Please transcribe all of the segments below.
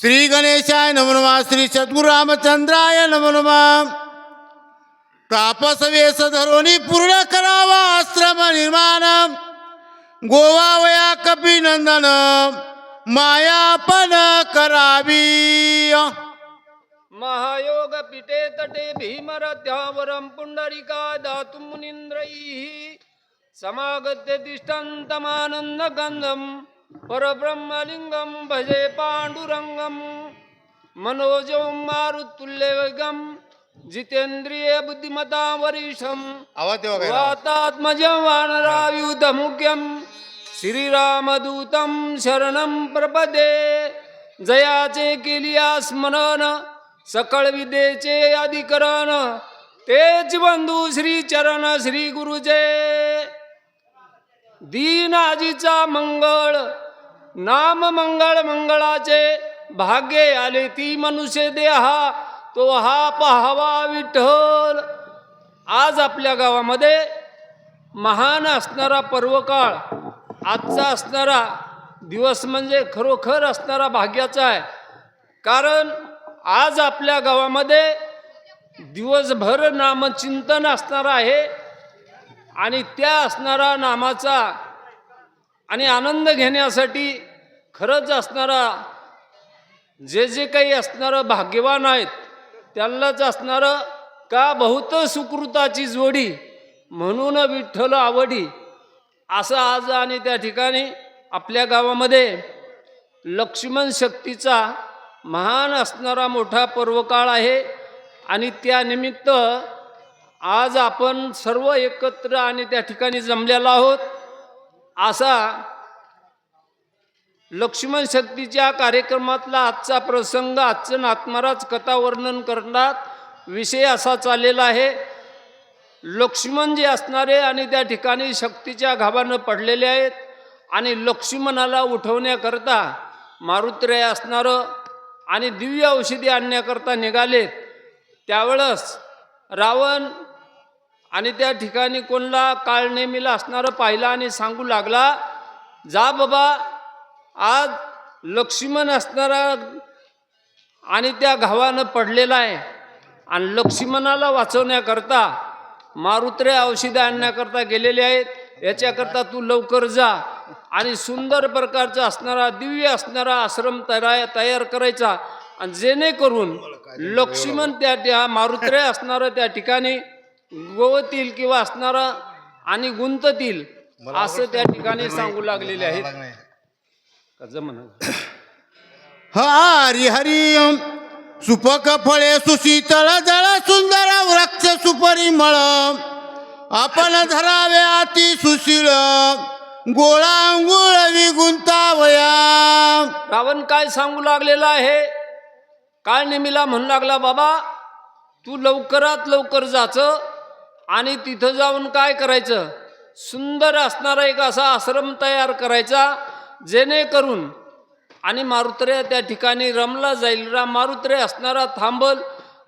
श्री गणेशाय नमो नमः श्री सद्गुरामचंद्राय नमो नमः। तापसवेश धरोनी पूर्ण करावा आश्रम निर्माण। गोवा वया कपिनंदन मायापन करावी। महायोग पिटे तटे भीमरथ्यावरं पुंडरिका दातुं मुनीन्द्रैः। समागत्य तिष्ठन्तमानन्दगन्धम्। परब्रह्मलिङ्गं भजे पाण्डुरङ्गं मनोजं मारुतुल्यवेगं जितेन्द्रिय बुद्धिमता वरिष्ठम् वातात्मजं वानरायुधमुख्यं श्रीरामदूतं शरणं प्रपदे जयाचे केलिया स्मरण सकळ विद्येचे अधिकरण तेच बंधू श्री चरण श्री गुरुजे दीनाजीचा मंगळ नाम मंगळ मंगळाचे भाग्ये आले ती मनुष्य देहा तो हा पहावा विठ्ठल. आज आपल्या गावामध्ये महान असणारा पर्वकाळ आजचा असणारा दिवस म्हणजे खरोखर असणारा भाग्याचा आहे. कारण आज आपल्या गावामध्ये दिवसभर नामचिंतन असणार आहे. आणि त्या असणारा नामाचा आणि आनंद घेण्यासाठी खरंच असणारा जे जे काही असणारं भाग्यवान आहेत त्यांनाच असणारं का बहुत सुकृताची जोडी म्हणून विठ्ठल आवडी असं आज आणि त्या ठिकाणी आपल्या गावामध्ये लक्ष्मण शक्तीचा महान असणारा मोठा पर्वकाळ आहे. आणि त्यानिमित्त आज आपण सर्व एकत्र आणि त्या ठिकाणी जमलेलो आहोत. असा लक्ष्मण शक्तीच्या कार्यक्रमातला आजचा प्रसंग आजचं नाथमहाराज कथा वर्णन करण्यात विषय असा चाललेला आहे. लक्ष्मण जे असणारे आणि त्या ठिकाणी शक्तीच्या घाबानं पडलेले आहेत आणि लक्ष्मणाला उठवण्याकरता मारुत्रय असणारं आणि दिव्य औषधी आणण्याकरता निघालेत. त्यावेळेस रावण आणि त्या ठिकाणी कोणला काळ नेमीला असणारं पाहिला आणि सांगू लागला जा बाबा आज लक्ष्मण असणारा आणि त्या घावानं पडलेला आहे आणि लक्ष्मणाला वाचवण्याकरता मारुत्रे औषधं आणण्याकरता गेलेले आहेत. याच्याकरता तू लवकर जा आणि सुंदर प्रकारचा असणारा दिव्य असणारा आश्रम तयार तयार करायचा. आणि जेणेकरून लक्ष्मण त्या त्या मारुत्रे असणारं त्या ठिकाणी गोवतील किंवा असणारं आणि गुंततील असं त्या ठिकाणी सांगू लागलेले आहेत. का जमना हरी हरी सुपक फळे सुशीतळ जळ सुंदर वृक्ष सुपरिमळ. आपण धरावे अति सुशील. गोळा अंगुळ विगुंतावया. रावण काय सांगू लागलेला आहे? काय नेमीला म्हणू लागला बाबा तू लवकरात लवकर जाचं. आणि तिथं जाऊन काय करायचं? सुंदर असणारा एक असा आश्रम तयार करायचा जेणेकरून आणि मारुत्र्या त्या ठिकाणी रमला जाईल. रा मारुत्रे असणारा थांबल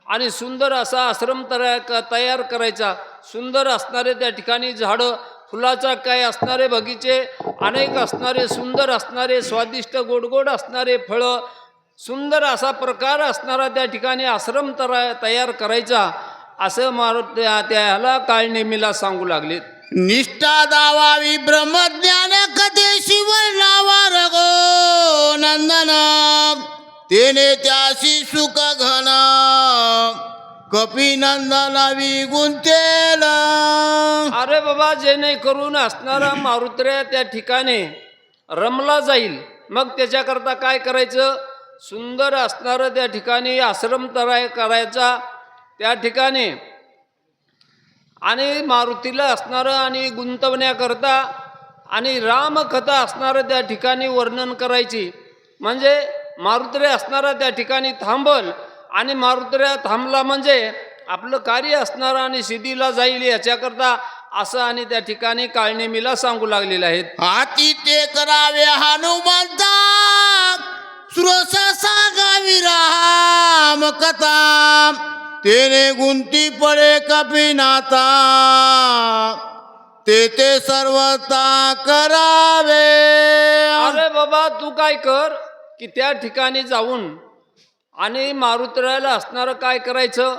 आणि सुंदर असा आश्रम तयार तयार करायचा. सुंदर असणारे त्या ठिकाणी झाडं फुलाचा काय असणारे बगीचे अनेक असणारे सुंदर असणारे स्वादिष्ट गोडगोड असणारे फळं सुंदर असा प्रकार असणारा त्या ठिकाणी आश्रम तरा तयार करायचा. असं मारुत त्या त्याला काळ नेमीला सांगू लागलेत. निष्ठा दावावी ब्रह्मज्ञान कथेशी वर्णावर गो नंदन. तेने त्याशी सुख घन. कपिनंदन विगुंतेल अरे बाबा जेणेकरून असणारा मारुत्र्य त्या ठिकाणी रमला जाईल. मग त्याच्याकरता काय करायचं? सुंदर असणारं त्या ठिकाणी आश्रम तराय करायचा. त्या ठिकाणी आणि मारुतीला असणारं आणि गुंतवण्याकरता आणि रामकथा असणारं त्या ठिकाणी वर्णन करायची. म्हणजे मारुत्रे असणारा त्या ठिकाणी थांबल आणि मारुत्र्या थांबला म्हणजे आपलं कार्य असणारं आणि सिद्धीला जाईल याच्याकरता असं आणि त्या ठिकाणी काळनेमीला सांगू लागलेले आहेत हाती ते करावे हनुमंता सुरसा सांगावी राम कथा. तेने गुंती पडे कपिनाता ते ते सर्वता करावे। अरे बाबा तू काय कर की त्या ठिकाणी जाऊन आणि मारुतरायला असणारं काय करायचं?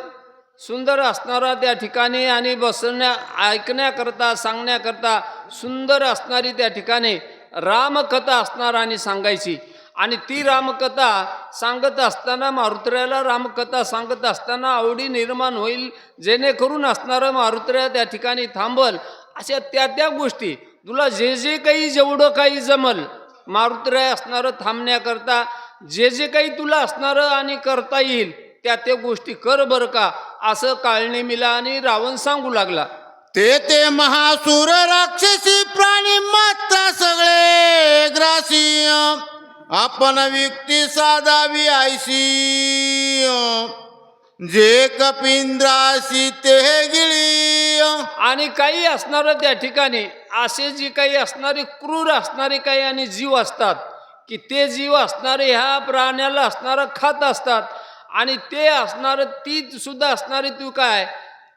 सुंदर असणारा त्या ठिकाणी आणि बसण्या ऐकण्याकरता सांगण्याकरता सुंदर असणारी त्या ठिकाणी रामकथा असणार आणि सांगायची. आणि ती रामकथा सांगत असताना मारुत्र्याला रामकथा सांगत असताना आवडी निर्माण होईल. जेणेकरून असणारं मारुत्र्या त्या ठिकाणी थांबल. अशा त्या त्या गोष्टी. तुला जे जे काही जेवढं काही जमल मारुतराय असणारं थांबण्याकरता जे जे काही तुला असणारं आणि करता येईल त्या त्या गोष्टी कर बरं का असं काळनेमीला आणि रावण सांगू लागला. ते ते महासुर राक्षसी प्राणी मात्र सगळे ग्रासी आपण व्यक्ती साधावी आयसी जे कपिंद्राशी ते गिळी. आणि काही असणारं त्या ठिकाणी असे जी काही असणारे क्रूर असणारे काही आणि जीव असतात की ते जीव असणारे ह्या प्राण्याला असणारं खात असतात. आणि ते असणारं ती सुद्धा असणारे तू काय?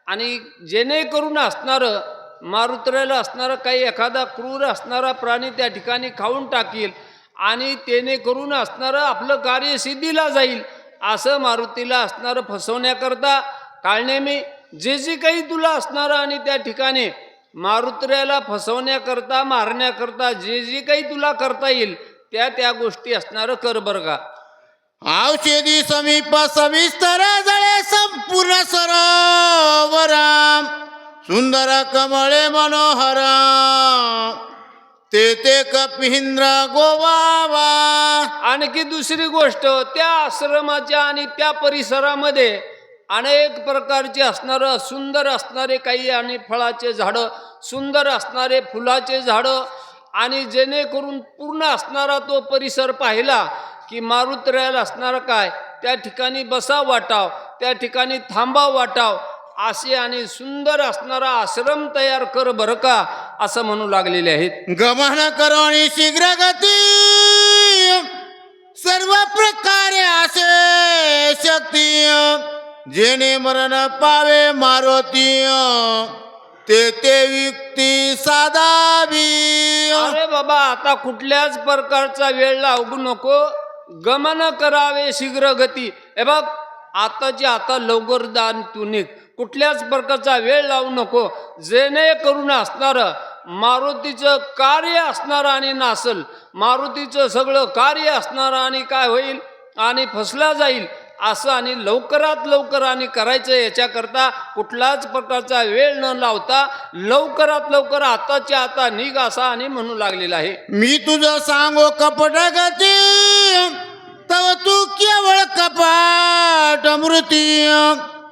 आणि जेणेकरून असणारं मारुतऱ्याला असणारं काही एखादा क्रूर असणारा प्राणी त्या ठिकाणी खाऊन टाकील आणि तेने करून असणारं आपलं कार्य सिद्धीला जाईल. असं मारुतीला असणारं फसवण्याकरता काळनेमी जे जे काही तुला असणारं आणि त्या ठिकाणी मारुत्र्याला फसवण्याकरता मारण्याकरता जे जे काही तुला करता येईल त्या त्या गोष्टी असणारं कर बरं का. औषधी समीप सविस्तर जळे संपूर्ण सरोवराम. सुंदर कमळे मनोहरा ते ते कपिंद्र गोवावा. आणखी दुसरी गोष्ट त्या आश्रमाच्या आणि त्या परिसरामध्ये अनेक प्रकारचे असणारं सुंदर असणारे काही आणि फळाचे झाडं सुंदर असणारे फुलाचे झाडं आणि जेणेकरून पूर्ण असणारा तो परिसर पाहिला की मारुतऱ्याला असणारं काय? त्या ठिकाणी बसा वाटाव त्या ठिकाणी थांबा वाटाव असे आणि सुंदर असणारा आश्रम तयार कर बरं का असं म्हणू लागलेले आहेत. गमन करोणी शीघ्र गती. सर्व प्रकारे असे शक्ती. जेणे मरण पावे मारुती. ते ते व्यक्ती साधावी. अरे बाबा आता कुठल्याच प्रकारचा वेळ लागू नको. गमन करावे शीघ्र गती. हे बघ आताची आता लवकर दान तू निघ. कुठल्याच प्रकारचा वेळ लावू नको. जेणेकरून असणारं मारुतीचं कार्य असणारं आणि नासल मारुतीचं सगळं कार्य असणारं आणि काय होईल? आणि फसला जाईल असं आणि लवकरात लवकर आणि करायचं याच्याकरता कुठलाच प्रकारचा वेळ न लावता लवकरात लवकर आताच्या आता निघ असा आणि म्हणू लागलेला आहे. मी तुझं सांगो कपट गती तव तू केवळ कपाट मृती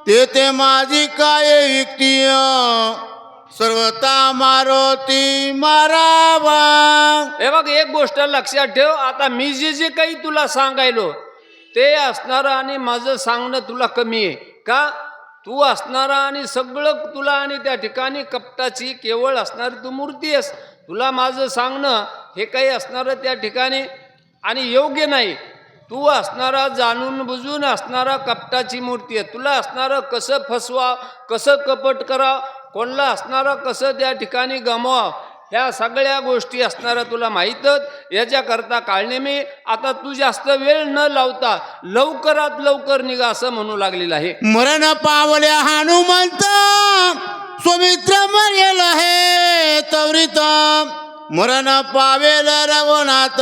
ते ते माझी काय युक्ती सर्वता मारुती मारावा. हे बघ एक गोष्ट लक्षात ठेव. आता मी जे जे काही तुला सांगायलो ते असणारं आणि माझं सांगणं तुला कमी आहे. का? तू असणारा आणि सगळं तुला आणि त्या ठिकाणी कपटाची केवळ असणारी तू मूर्ती आहेस. तुला माझं सांगणं हे काही असणारं त्या ठिकाणी आणि योग्य नाही. तू असणारा जाणून बुजून असणारा कपटाची मूर्ती आहे. तुला असणारं कसं फसवा कसं कपट करा कोणला असणारं कसं त्या ठिकाणी गमवा ह्या सगळ्या गोष्टी असणाऱ्या तुला माहीतच. याच्याकरता काळणे मी आता तू जास्त वेळ न लावता लवकरात लवकर निघा असं म्हणू लागलेलं आहे. मरण पावल्या हनुमंत सुमित्र मरेल हे तवरित. मरण पावेल रघुनाथ.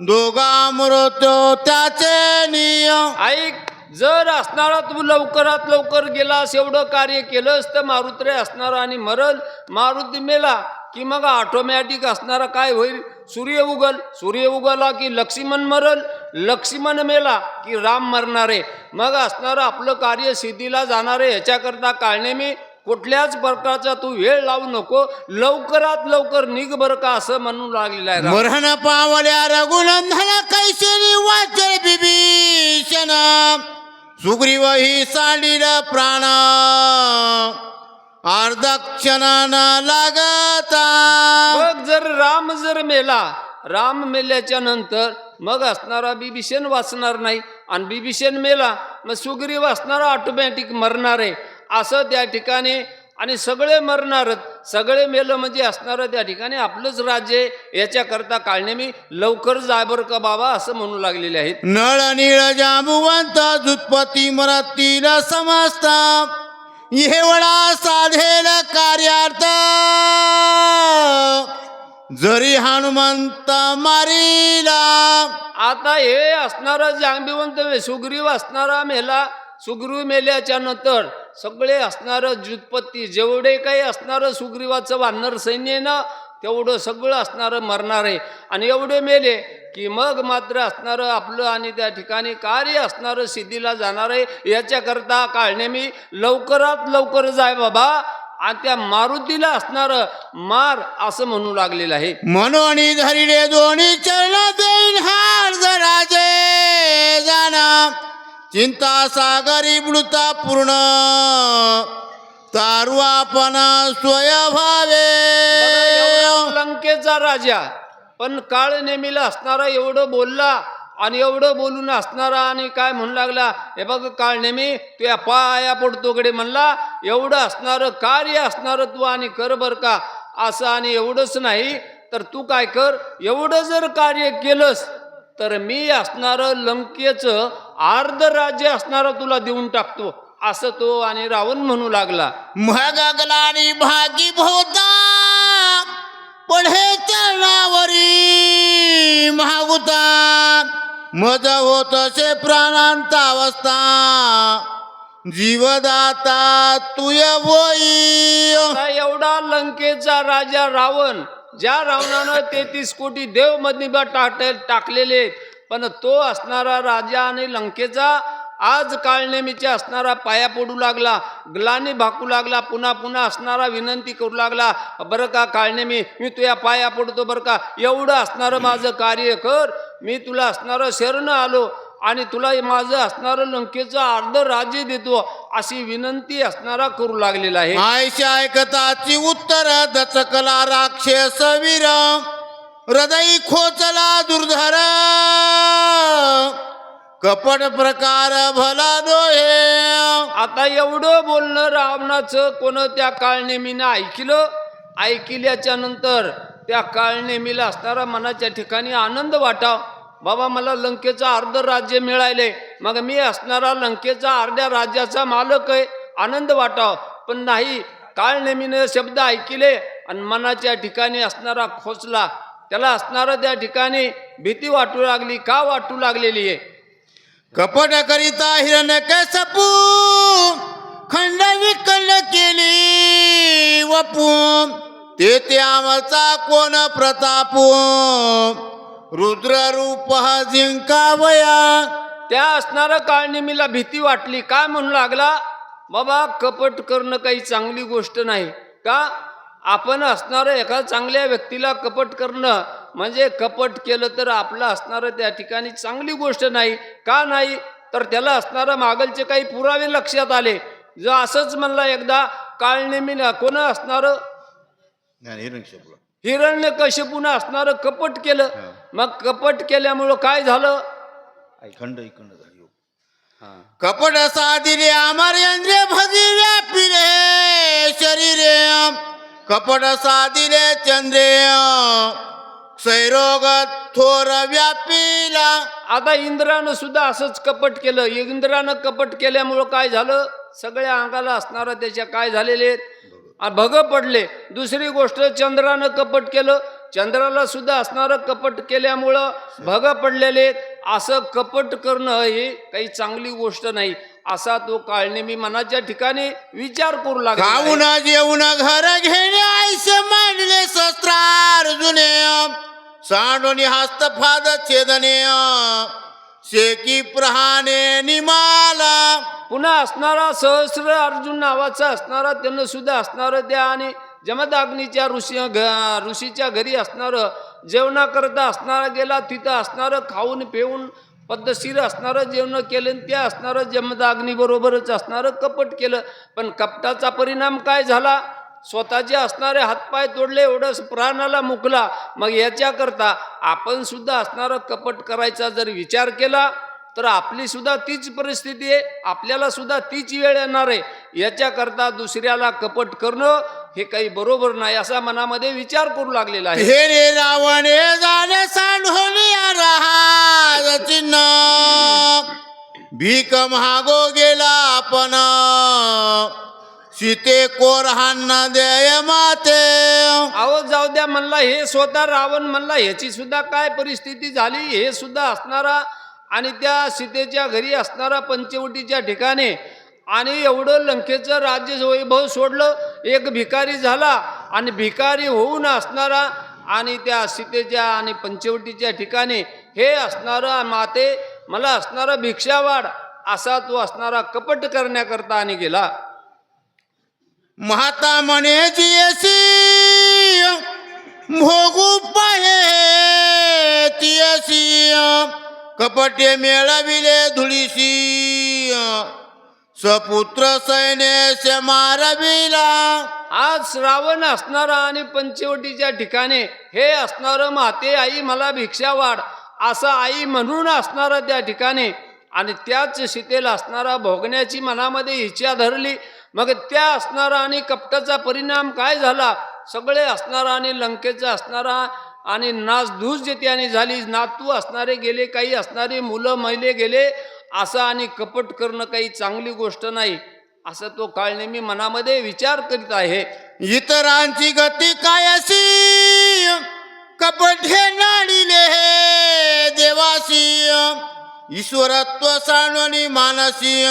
दोघा मृत्यो त्याचे नियम. ऐक जर असणारा तू लवकरात लवकर गेलास एवढं कार्य केलंस तर मारुत्रे असणारा आणि मरल. मारुती मेला की मग ऑटोमॅटिक असणारा काय होईल? सूर्य उगल. सूर्य उगला की लक्ष्मण मरल. लक्ष्मण मेला की राम मरणारे. मग असणारं आपलं कार्य सिद्धीला जाणारे ह्याच्याकरता काळणे मी कुठल्याच प्रकारचा तू वेळ लावू नको लवकरात लवकर निघ बरं का असं म्हणून लागलेलं आहे राम. मरण पावल्या रघुनंदन कैसेनी वाचल बिभीषण. सुग्रीव ही साडील प्राण. अर्धक्षणान लागता. मग जर राम जर मेला राम मेल्याच्या नंतर मग असणारा बिभीषण वाचणार नाही. आणि बिभीषण मेला मग सुग्रीव असणारा ऑटोमॅटिक मरणार आहे. असं त्या ठिकाणी आणि सगळे मरणारच सगळे मेलं म्हणजे असणारं त्या ठिकाणी आपलंच राज्य याच्याकरता काळनेमी लवकर जाय बरं का बाबा असं म्हणू लागलेले आहेत. नळ नीळ जांबुवंत जुत्पती मरातील समजता एवढा साधेल कार्यार्थ. जरी हनुमंत मारिला. आता हे असणारं जांबिवंत सुग्रीव असणारा मेला सुग्रीव मेल्याच्या नंतर सगळे असणारं जुतपत्ती जेवढे काही असणारं सुग्रीवाचं वानर सैन्य ना तेवढं सगळं असणारं मरणार आहे. आणि एवढे मेले की मग मात्र असणारं आपलं आणि त्या ठिकाणी कार्य असणारं सिद्धीला जाणार आहे. याच्याकरता काळणे मी लवकरात लवकर जाय बाबा. आणि त्या मारुतीला असणारं मार असं म्हणू लागलेलं आहे. म्हणून धरिले दोन्ही चरण देईन हार जराजे जाना. चिंता सागरी बुडता पूर्ण तारवापणा स्वयभावे. लंकेचा राजा. पण काळ नेमीला असणारा एवढं बोलला आणि एवढं बोलून असणारा आणि काय म्हणू लागला हे बघ काळ नेमी तुया पाया पडतोकडे म्हणला एवढं असणारं कार्य असणारं तू आणि कर बर का. असं आणि एवढंच नाही तर तू काय कर एवढं जर कार्य केलंस तर मी असणारं लंकेचं अर्ध राज्य असणारं तुला देऊन टाकतो. असं तो आणि रावण म्हणू लागला. महागगलानी भागी भोवता पढे चरणावरी महागुता मज होत से प्राणांत अवस्था जीवदाता तुय होई आता एवढा लंकेचा राजा रावण ज्या रावणानं तेहतीस कोटी देव मधनिबा टाक टाकलेले पण तो असणारा राजा आणि लंकेचा आज काळनेमीच्या असणारा पाया पडू लागला ग्लानी भाकू लागला पुन्हा पुन्हा असणारा विनंती करू लागला बरं का काळनेमी मी तुझ्या पाया पडतो बरं का एवढं असणारं माझं कार्य कर मी तुला असणारं शरण आलो आणि तुला माझं असणारं लंकेचं अर्ध राज्य देतो अशी विनंती असणारा करू लागलेला आहे. आयशा ऐकताची उत्तर दचकला राक्षस वीर हृदय खोचला दुर्धर कपट प्रकार भला डोहे आता एवढं बोलणं रावणाचं कोण त्या काळनेमीनं ऐकलं? ऐकल्याच्या नंतर त्या काळनेमीला असणारा मनाच्या ठिकाणी आनंद वाटाव बाबा मला लंकेचं अर्ध राज्य मिळाले मग मी असणारा लंकेचा अर्ध्या राज्याचा मालक आहे. आनंद वाटाव. पण नाही काळ नेमीनं शब्द ऐकले आणि मनाच्या ठिकाणी असणारा खोचला त्याला असणारा त्या ठिकाणी भीती वाटू लागली. का वाटू लागलेली आहे? कपट करिता हिरण कसपू खंड विकल केली वपू. ते त्यामचा कोण प्रतापू? रुद्र रूप जिंकावया. त्या असणाऱ्या काळनिमीला भीती वाटली. काय म्हणू लागला? बाबा कपट करणं काही चांगली गोष्ट नाही. का? आपण असणारं एका चांगल्या व्यक्तीला कपट करणं म्हणजे कपट केलं तर आपलं असणारं त्या ठिकाणी चांगली गोष्ट नाही. का नाही? तर त्याला असणारं मागलचे काही पुरावे लक्षात आले. जर असंच म्हणला एकदा काळनेमी कोण असणारं? हिरण्य कश्यपून असणारं कपट केलं. मग कपट केल्यामुळं काय झालं? खंड इखंड झाली कपट साधिले अमरेंद्र भगी व्यापिले शरीरे. कपट साधिले चंद्रे. सैरोग थोर व्यापिला. आता इंद्रानं सुद्धा असंच कपट केलं. इंद्रानं कपट केल्यामुळं काय झालं? सगळ्या अंगाला असणारं त्याच्या काय झालेले आहेत? आ, भग पडले. दुसरी गोष्ट चंद्रानं कपट केलं. चंद्राला सुद्धा असणारं कपट केल्यामुळं भग पडलेले असं कपट करणं ही काही चांगली गोष्ट नाही. असा तो काळनेमी मनाच्या ठिकाणी विचार करू लागला. खाऊन जेवण घर घेणे आईस मांडले शस्त्रार्जुने सांडोनी हस्त फाद छेदने. शेकी प्रहाने निमाला. पुन्हा असणारा सहस्र अर्जुन नावाचा असणारा त्यानं सुद्धा असणारं त्या आणि जमदाग्नीच्या ऋषी घ- ऋषीच्या घरी असणारं जेवणाकरता असणारा गेला तिथं असणारं खाऊन पिऊन पद्धतशीर असणारं जेवण केलं आणि त्या असणारं जमदाग्नीबरोबरच असणारं कपट केलं. पण कपटाचा परिणाम काय झाला? स्वतःचे असणारे हातपाय तोडले एवढं प्राणाला मुकला. मग याच्याकरता आपण सुद्धा असणारं कपट करायचा जर विचार केला तर आपली सुद्धा तीच परिस्थिती आहे आपल्याला सुद्धा तीच वेळ येणार आहे. याच्याकरता दुसऱ्याला कपट करणं हे काही बरोबर नाही असा मनामध्ये विचार करू लागलेला आहे. हे रे रावणे जाणे भीक महागो गेला आपण. सीते कोरहांना देय माते. अहो जाऊ द्या म्हणला हे स्वतः रावण म्हणला ह्याची सुद्धा काय परिस्थिती झाली? हे सुद्धा असणारा आणि त्या सीतेच्या घरी असणारा पंचवटीच्या ठिकाणी आणि एवढं लंकेचं राज्य वैभव सोडलं एक भिकारी झाला आणि भिकारी होऊन असणारा आणि त्या सीतेच्या आणि पंचवटीच्या ठिकाणी हे असणारा माते मला असणारा भिक्षावाड असा तो असणारा कपट करण्याकरता आणि गेला. महाता म्हणे भोगू पाहे तियसी. कपटे मेळविले धुळीशी सपुत्र सैन्य मारविला आज श्रावण असणारा आणि पंचवटीच्या ठिकाणी हे असणारं माते आई मला भिक्षा वाढ असं आई म्हणून असणारा त्या ठिकाणी. आणि त्याच सीतेला असणारा भोगण्याची मनामध्ये इच्छा धरली. मग त्या असणारा आणि कपटाचा परिणाम काय झाला? सगळे असणारा आणि लंकेचा असणारा आणि नासधूस जे त्याने झाली नातू असणारे गेले काही असणारे मुलं मैले गेले असं आणि कपट करणं काही चांगली गोष्ट नाही. असं तो काळ नेहमी मनामध्ये विचार करीत आहे. इतरांची गती काय अशी? कपट हे नाडिले हे देवासी ईश्वरत्व सांडवणी मानसी.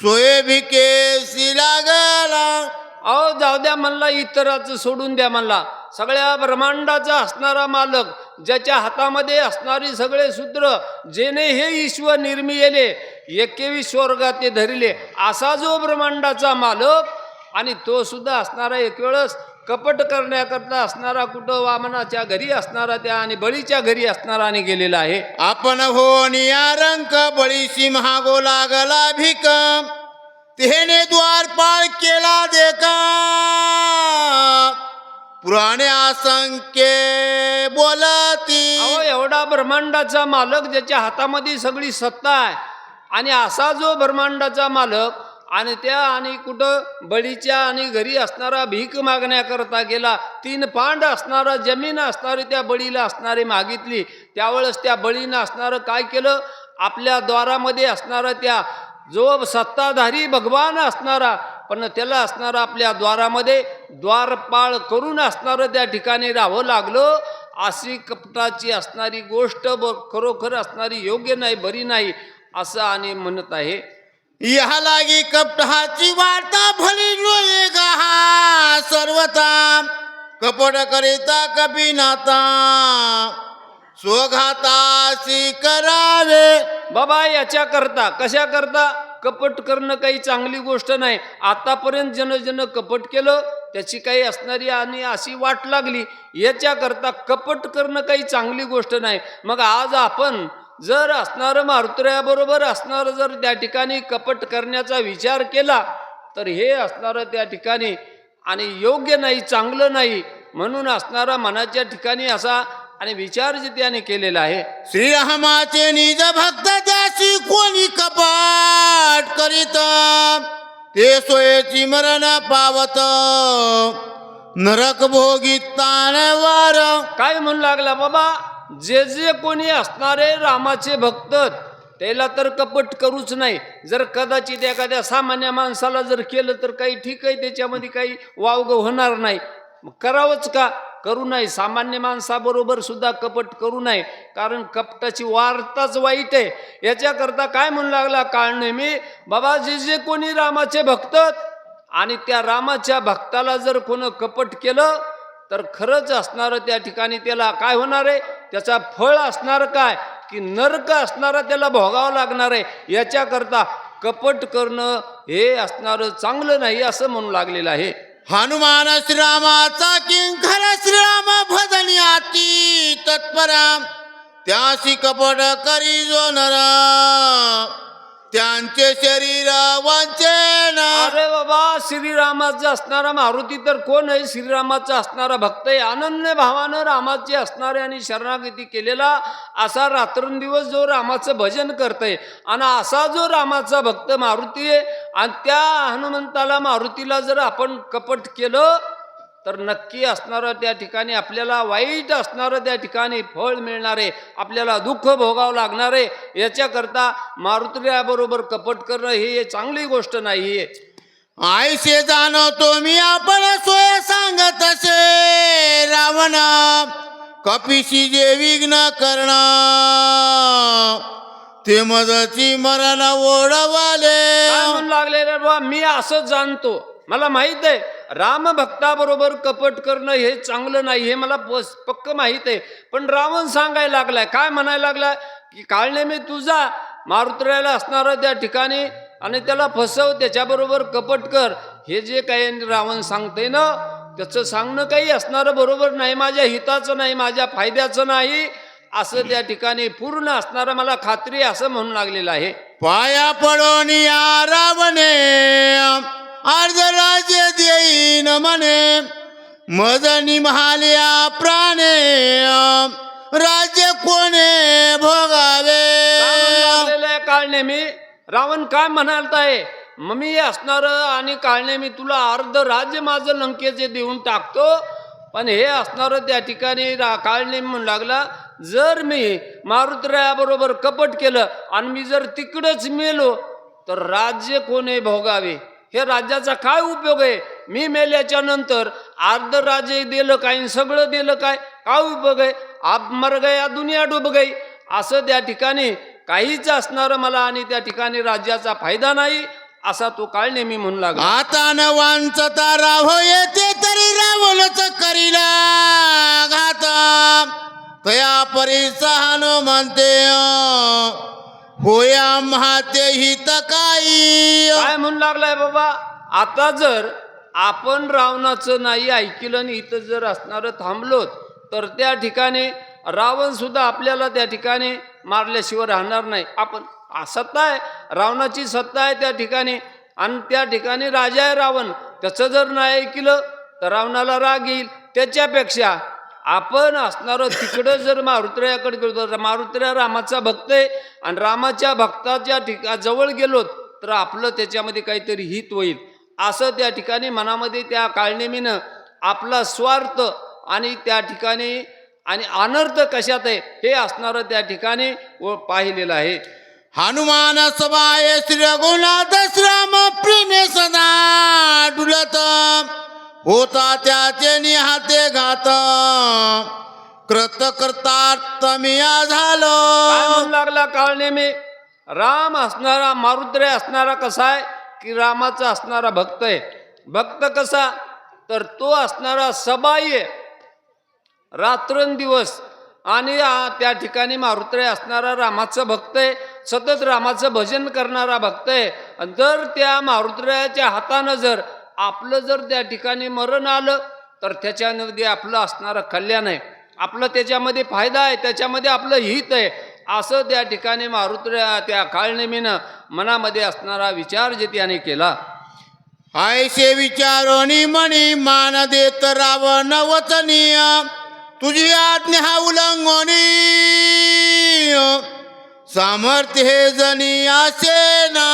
सोये भिकेसी लागला. अहो जाऊ द्या म्हणला इतराचं सोडून द्या म्हणला. सगळ्या ब्रह्मांडाचा असणारा मालक ज्याच्या हातामध्ये असणारी सगळे सूत्र जेने हे ईश्वर निर्मिले एकेवी स्वर्गात ते धरिले. असा जो ब्रह्मांडाचा मालक आणि तो सुद्धा असणारा एक वेळस कपट करण्याकरता असणारा कुठं वामनाच्या घरी असणारा त्या आणि बळीच्या घरी असणारा आणि गेलेला आहे. आपण हो नियारंक बळीशी महागो लागला भिक. तेने द्वारपाळ केला देखा पुराणे असंख्य बोलती. अहो एवढा ब्रह्मांडाचा मालक ज्याच्या हातामध्ये सगळी सत्ता आहे आणि असा जो ब्रह्मांडाचा मालक आणि त्या आणि कुठं बळीच्या आणि घरी असणारा भीक मागण्याकरता गेला तीन पांड असणारा जमीन असणारी त्या बळीला असणारी मागितली त्यावेळेस त्या बळीनं असणारं काय केलं? आपल्या द्वारामध्ये असणारा त्या जो सत्ताधारी भगवान असणारा पण त्याला असणारा आपल्या द्वारामध्ये द्वारपाळ करून असणारं त्या ठिकाणी राहावं लागलं. अशी कपटाची असणारी गोष्ट ब खरोखर असणारी योग्य नाही बरी नाही असं आणि म्हणत आहे. या लागी कपटाची वार्ता भली लोये गहा सर्वता कपट करिता कपी नाता. स्वघाताशी करावे. बाबा याच्या करता कशा करता? कपट करणं काही चांगली गोष्ट नाही. आतापर्यंत जन जन कपट केलं त्याची काही असणारी आणि अशी वाट लागली याच्याकरता कपट करणं काही चांगली गोष्ट नाही. मग आज आपण जर असणारं मारुतऱ्याबरोबर असणारं जर त्या ठिकाणी कपट करण्याचा विचार केला तर हे असणारं त्या ठिकाणी आणि योग्य नाही चांगलं नाही. म्हणून असणारा मनाच्या ठिकाणी असा आणि विचार जे त्याने केलेला आहे श्रीरामाचे निज भक्त त्याशी कोणी कपाट करीत ते सोयेची मरण पावत. नरक भोगी ताणवार. काय म्हणू लागला बाबा? जे जे कोणी असणारे रामाचे भक्त त्याला तर कपट करूच नाही. जर कदाचित एखाद्या सामान्य माणसाला जर केलं तर काही ठीक आहे त्याच्यामध्ये काही वावग होणार नाही. करावंच का? करू नये. सामान्य माणसाबरोबर सुद्धा कपट करू नये. कारण कपटाची वार्ताच वाईट आहे. याच्याकरता काय म्हणू लागला? काळ नेहमी बाबा जे जे कोणी रामाचे भक्त आणि त्या रामाच्या भक्ताला जर कोण कपट केलं तर खरंच असणारं त्या ठिकाणी त्याला काय होणार आहे? त्याचा फळ असणार काय? की नरक असणारा त्याला भोगावं लागणार आहे? याच्याकरता कपट करणं हे असणारं चांगलं नाही असं म्हणू लागलेलं आहे. हनुमान श्रीरामाचा किंखर श्रीराम भजनी अति तत्परा त्याशी कपट करी जो नरा त्यांचे शरीर वांचेन अरे बाबा श्रीरामाचा असणारा मारुती तर कोण आहे? श्रीरामाचा असणारा भक्त आहे. अनन्य भावानं रामाची असणारे आणि शरणागती केलेला असा रात्रंदिवस जो रामाचं भजन करतय आणि असा जो रामाचा भक्त मारुती आहे आणि त्या हनुमंताला मारुतीला जर आपण कपट केलं तर नक्की असणारं त्या ठिकाणी आपल्याला वाईट असणारं त्या ठिकाणी फळ मिळणार आहे आपल्याला दुःख भोगावं लागणार आहे याच्याकरता मारुतीबरोबर कपट करणं ही चांगली गोष्ट नाही आहे आयसे जाणवतो मी आपण सोय सांगत असे. रावण कपिशी जे विघ्न करण ते मदची मरण ओढवाले. लागले मी असं जाणतो. मला माहीत आहे राम भक्ताबरोबर कपट करणं हे चांगलं नाही हे मला पस- पक्क माहीत आहे. पण रावण सांगायला लागलाय काय म्हणायला लागलाय की काळने मी तुझा मारुतरायला असणारं त्या ठिकाणी आणि त्याला फसव त्याच्याबरोबर कपट कर. हे जे काही रावण सांगते ना त्याचं सांगणं काही असणारं बरोबर नाही माझ्या हिताचं नाही माझ्या फायद्याचं नाही. असं त्या ठिकाणी पूर्ण असणारं मला खात्री असं म्हणू लागलेलं आहे. पाया पडून या रावणे. अर्ध राज्य देईन म्हणे. मदनी महालिया प्राणे राज्य कोणे भोगावे? काळणे मी. रावण काय म्हणालताय मग मी असणार आणि काळनेमी तुला अर्ध राज्य माझं लंकेचे देऊन टाकतो. पण हे असणार त्या ठिकाणी रा काळनेमी म्हणू लागला जर मी मारुतरायाबरोबर कपट केलं आणि मी जर तिकडंच मेलो तर राज्य कोणे भोगावे? हे राज्याचा काय उपयोग आहे? मी मेल्याच्या नंतर अर्ध राज्य दिलं काय सगळं दिलं काय? काय उपयोग आहे? आप मर गया दुनिया डूब गई असं त्या ठिकाणी काहीच असणारं मला आणि त्या ठिकाणी राज्याचा फायदा नाही असा तो काळ नेहमी म्हणू लागला. आता न वांचता राव येते तरी रावलच करीला घात तया परिसहान म्हणते होया महाते हित काही काय म्हणू लागलाय बाबा? आता जर आपण रावणाचं नाही ऐकलं आणि इथं जर असणारं थांबलोत तर त्या ठिकाणी रावण सुद्धा आपल्याला त्या ठिकाणी मारल्याशिवाय राहणार नाही. आपण आ, सत्ता आहे रावणाची सत्ता आहे त्या ठिकाणी. आणि त्या ठिकाणी राजा आहे रावण. त्याचं जर नाही ऐकलं तर रावणाला राग येईल. त्याच्यापेक्षा आपण असणारं तिकडं जर मारुत्र्याकडे गेलो तर मारुत्र्या रामाचा भक्त आहे. आणि रामाच्या भक्ताच्या ठिका जवळ गेलो तर आपलं त्याच्यामध्ये काहीतरी हित होईल. असं त्या ठिकाणी मनामध्ये त्या काळनेमीनं आपला स्वार्थ आणि त्या ठिकाणी आणि अनर्थ कशात आहे हे असणारं त्या ठिकाणी व पाहिलेलं आहे. हनुमान सभाय श्री रघुनाथ श्राम प्रेमे सदा डुलत. होता त्याचे निहाते घात. कृत करतात मिया झालो लागला लागला काळनेमी राम असणारा मारुद्रे असणारा कसा आहे? की रामाचा असणारा भक्त आहे? भक्त कसा? तर तो असणारा सबाई आहे. रात्रंदिवस. आणि त्या ठिकाणी मारुत्रे असणारा रामाचं भक्त आहे. सतत रामाचं भजन करणारा भक्त आहे. जर त्या मारुत्र्याच्या हातानं जर आपलं जर त्या ठिकाणी मरण आलं तर त्याच्यामध्ये आपलं असणारं कल्याण आहे. आपलं त्याच्यामध्ये फायदा आहे त्याच्यामध्ये आपलं हित आहे. असं त्या ठिकाणी मारुत्र्या त्या काळनेमीनं मनामध्ये असणारा विचार जे त्याने केला. आयसे विचारोनी मणी मान देत रावण वचनीय. तुझी आज्ञा उल्लंघोनी सामर्थ्य हे जनी असे ना.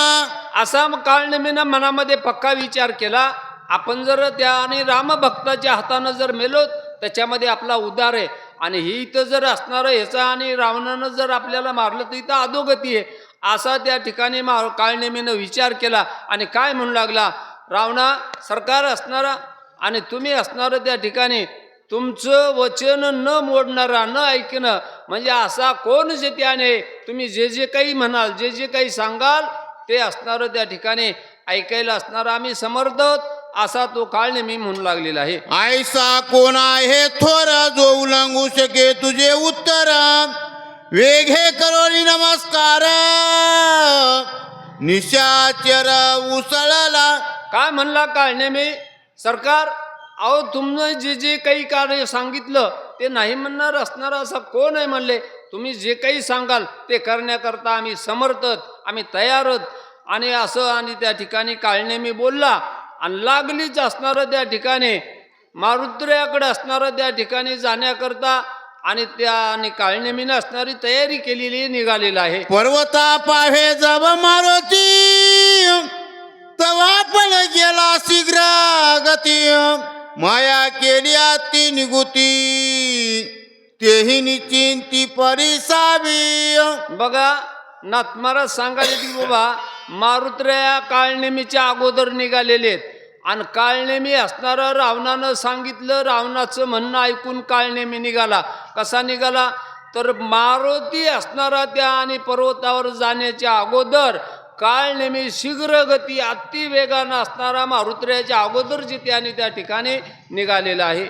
असा काळनेमीनं मनामध्ये पक्का विचार केला आपण जर त्या आणि रामभक्ताच्या हातानं जर मेलो त्याच्यामध्ये आपला उदार आहे. आणि ही इथं जर असणारं ह्याचा आणि रावणानं जर आपल्याला मारलं तर इथं अधोगती आहे. असा त्या ठिकाणी मा काळनेमीनं विचार केला आणि काय म्हणू लागला रावणा सरकार असणारा आणि तुम्ही असणारं त्या ठिकाणी तुमचं वचन न मोडणारा न ऐकणं म्हणजे असा कोण जे त्याने तुम्ही जे जे काही म्हणाल जे जे काही सांगाल ते असणारं त्या ठिकाणी ऐकायला असणारा. आम्ही समर्थ असा तो काळ नेहमी म्हणू लागलेला आहे. आयसा कोण आहे थोर जो उल्लंघू शके तुझे उत्तर? वेग हे करोनी नमस्कार निशाचर उसळला. काय म्हणला काळ नेहमी? सरकार अहो तुम्ही जे जे काही कार्य सांगितलं ते नाही म्हणणार असणार असं कोण आहे म्हणले? तुम्ही जे काही सांगाल ते करण्याकरता आम्ही समर्थत आम्ही तयार आहोत. आणि असं आणि त्या ठिकाणी काळनेमी बोलला आणि लागलीच असणारं त्या ठिकाणी मारुद्र्याकडे असणारं त्या ठिकाणी जाण्याकरता आणि त्या आणि काळनेमीनं असणारी तयारी केलेली निघालेला आहे. पर्वता पाहे जब मारुती तवा पण गेला शीघ्र गती. माया केली अति निगुती तेही निचिंती परिसावी. बघा नाथ महाराज सांगायचे की बाबा मारुत्र्या काळनेमीच्या अगोदर निघालेले आहेत आणि काळनेमी असणारं रावणानं सांगितलं रावणाचं म्हणणं ऐकून काळनेमी निघाला. कसा निघाला? तर मारुती असणारा त्या आणि पर्वतावर जाण्याच्या अगोदर काळनेमी शीघ्र गती अतिवेगानं असणारा मारुत्र्याच्या अगोदर जिथे आणि त्या ठिकाणी निघालेला आहे.